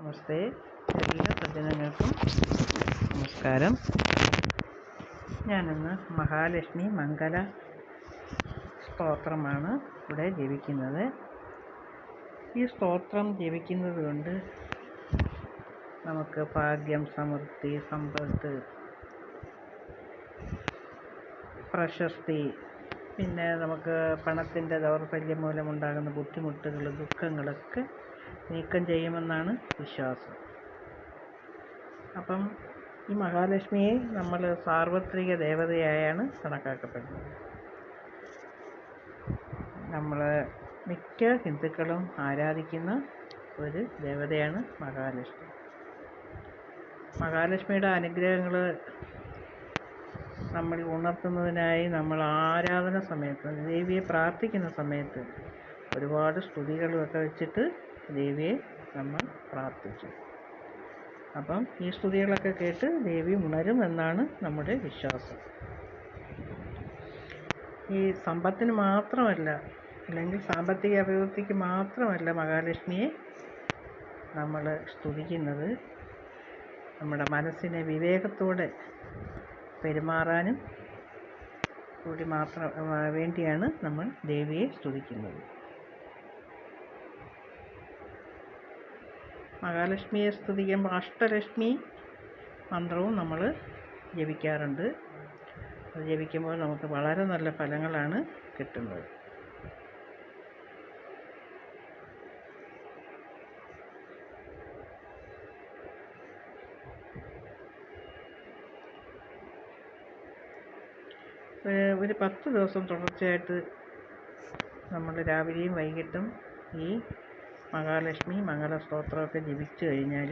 നമസ്തേ. എല്ലാ സജ്ജനങ്ങൾക്കും നമസ്കാരം. ഞാനിന്ന് മഹാലക്ഷ്മി മംഗല സ്തോത്രമാണ് ഇവിടെ ജപിക്കുന്നത്. ഈ സ്തോത്രം ജപിക്കുന്നത് കൊണ്ട് നമുക്ക് ഭാഗ്യം സമൃദ്ധി സമ്പത്ത് പ്രശസ്തി പിന്നെ നമുക്ക് പണത്തിന്റെ ദൗർബല്യം മൂലമുണ്ടാകുന്ന ബുദ്ധിമുട്ടുകൾ ദുഃഖങ്ങളൊക്കെ നീക്കം ചെയ്യുമെന്നാണ് വിശ്വാസം. അപ്പം ഈ മഹാലക്ഷ്മിയെ നമ്മൾ സാർവത്രിക ദേവതയായാണ് കണക്കാക്കപ്പെടുന്നത്. നമ്മൾ മിക്ക ഹിന്ദുക്കളും ആരാധിക്കുന്ന ഒരു ദേവതയാണ് മഹാലക്ഷ്മി. മഹാലക്ഷ്മിയുടെ അനുഗ്രഹങ്ങൾ നമ്മൾ ഉണർത്തുന്നതിനായി നമ്മൾ ആരാധന സമയത്ത് ദേവിയെ പ്രാർത്ഥിക്കുന്ന സമയത്ത് ഒരുപാട് സ്തുതികളൊക്കെ വെച്ചിട്ട് ദേവിയെ നമ്മൾ പ്രാർത്ഥിച്ചു. അപ്പം ഈ സ്തുതികളൊക്കെ കേട്ട് ദേവി ഉണരും എന്നാണ് നമ്മുടെ വിശ്വാസം. ഈ സമ്പത്തിന് മാത്രമല്ല അല്ലെങ്കിൽ സാമ്പത്തിക അഭിവൃദ്ധിക്ക് മാത്രമല്ല മഹാലക്ഷ്മിയെ നമ്മൾ സ്തുതിക്കുന്നത്. നമ്മുടെ മനസ്സിനെ വിവേകത്തോടെ പെരുമാറാനും കൂടി മാത്രം വേണ്ടിയാണ് നമ്മൾ ദേവിയെ സ്തുതിക്കുന്നത്. മഹാലക്ഷ്മിയെ സ്തുതിക്കുമ്പോൾ അഷ്ടലക്ഷ്മി മന്ത്രവും നമ്മൾ ജപിക്കാറുണ്ട്. അത് ജപിക്കുമ്പോൾ നമുക്ക് വളരെ നല്ല ഫലങ്ങളാണ് കിട്ടുന്നത്. ഒരു പത്ത് ദിവസം തുടർച്ചയായിട്ട് നമ്മൾ രാവിലെയും വൈകിട്ടും ഈ മഹാലക്ഷ്മി മംഗള സ്തോത്രമൊക്കെ ജപിച്ചു കഴിഞ്ഞാൽ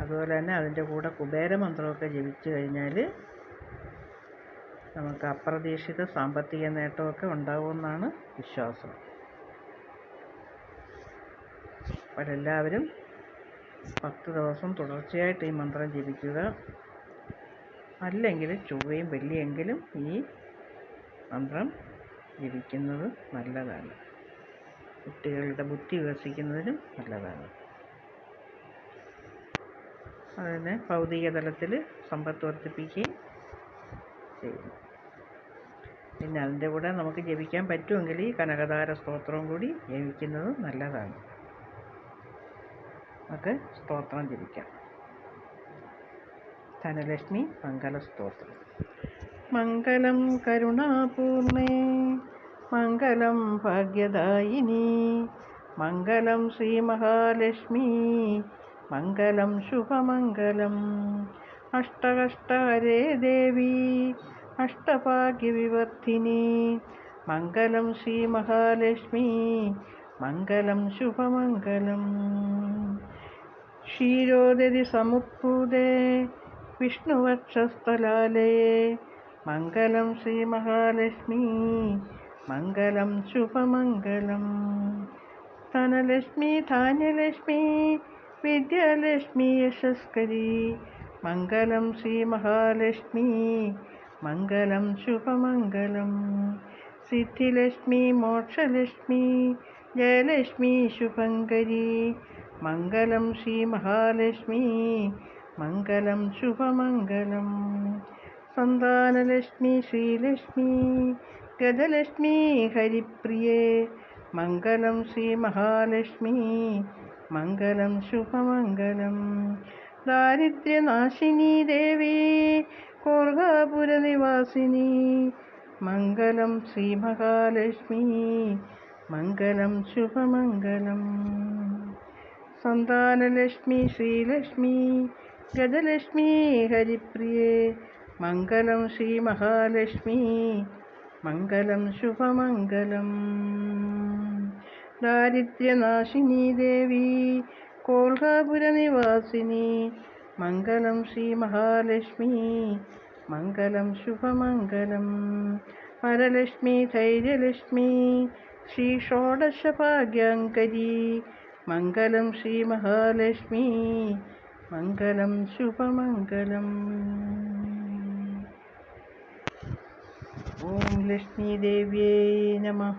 അതുപോലെ തന്നെ അതിന്റെ കൂടെ കുബേര മന്ത്രമൊക്കെ ജപിച്ചു കഴിഞ്ഞാൽ നമുക്ക് അപ്രതീക്ഷിത സാമ്പത്തിക നേട്ടമൊക്കെ ഉണ്ടാവുമെന്നാണ് വിശ്വാസം. അപ്പോഴെല്ലാവരും പത്ത് ദിവസം തുടർച്ചയായിട്ട് ഈ മന്ത്രം ജപിക്കുക അല്ലെങ്കിൽ ചൊവ്വയും വെള്ളിയെങ്കിലും ഈ മന്ത്രം ജപിക്കുന്നത് നല്ലതാണ്. കുട്ടികളുടെ ബുദ്ധി വികസിക്കുന്നതിനും നല്ലതാണ്. അതിന് ഭൗതിക തലത്തിൽ സമ്പത്ത് വർദ്ധിപ്പിക്കുകയും ചെയ്യുന്നു. പിന്നെ അതിന്റെ കൂടെ നമുക്ക് ജപിക്കാൻ പറ്റുമെങ്കിൽ ഈ കനകധാര സ്തോത്രവും കൂടി ജപിക്കുന്നത് നല്ലതാണ്. നമുക്ക് സ്തോത്രം ജപിക്കാം. ധനലക്ഷ്മി മംഗള സ്തോത്രം. മംഗളം കരുണാപൂർണേ. മംഗളം ഭാഗ്യദായിനി. മംഗളം ശ്രീമഹാലക്ഷ്മി. മംഗളം ശുഭമംഗളം അഷ്ടകഷ്ടഹരേ ദേവി. അഷ്ടഭാഗ്യവിവർദ്ധിനി മംഗളം ശ്രീമഹാലക്ഷ്മി. മംഗളം ശുഭമംഗളം ക്ഷീരോദരി സമുത്ഭൂതേ വിഷ്ണുവക്ഷസ്ഥലാലയേ. മംഗളം ശ്രീമഹാലക്ഷ്മി. മംഗളം ശുഭമംഗളം ധനലക്ഷ്മി ധാന്യലക്ഷ്മി വിദ്യാലക്ഷ്മി യശസ്കരി. മംഗളം ശ്രീമഹാലക്ഷ്മി മംഗളം ശുഭമംഗളം സിദ്ധിലക്ഷ്മി മോക്ഷലക്ഷ്മി ജയലക്ഷ്മി ശുഭങ്കരി. മംഗളം ശ്രീമഹാലക്ഷ്മി മംഗളം ശുഭമംഗളം സന്താനലക്ഷ്മി ശ്രീലക്ഷ്മി. ഗജലക്ഷ്മി ഹരിപ്രിയേ മംഗളം ശ്രീ മഹാലക്ഷ്മി മംഗളം ശുഭമംഗളം ദാരിദ്ര്യനാശിനി ദേവി കോർഗാപുരനിവാസിനി മംഗളം ശ്രീ മഹാലക്ഷ്മി മംഗളം ശുഭമംഗളം സന്താനലക്ഷ്മി ശ്രീലക്ഷ്മി ഗജലക്ഷ്മി ഹരിപ്രിയേ മംഗളം ശ്രീമഹാലക്ഷ്മി മംഗളം ശുഭമംഗളം ദാരിദ്ര്യനാശിനി ദേവി കോൽഹാപുരനിവാസിനി മംഗളം ശ്രീമഹാലക്ഷ്മി മംഗളം ശുഭമംഗളം വരലക്ഷ്മി ധൈര്യലക്ഷ്മി ശ്രീ ഷോഡശഭാഗ്യാങ്കരി മംഗളം ശ്രീമഹാലക്ഷ്മി മംഗളം ശുഭമംഗളം ॐ लक्ष्मीदेव्यै नमः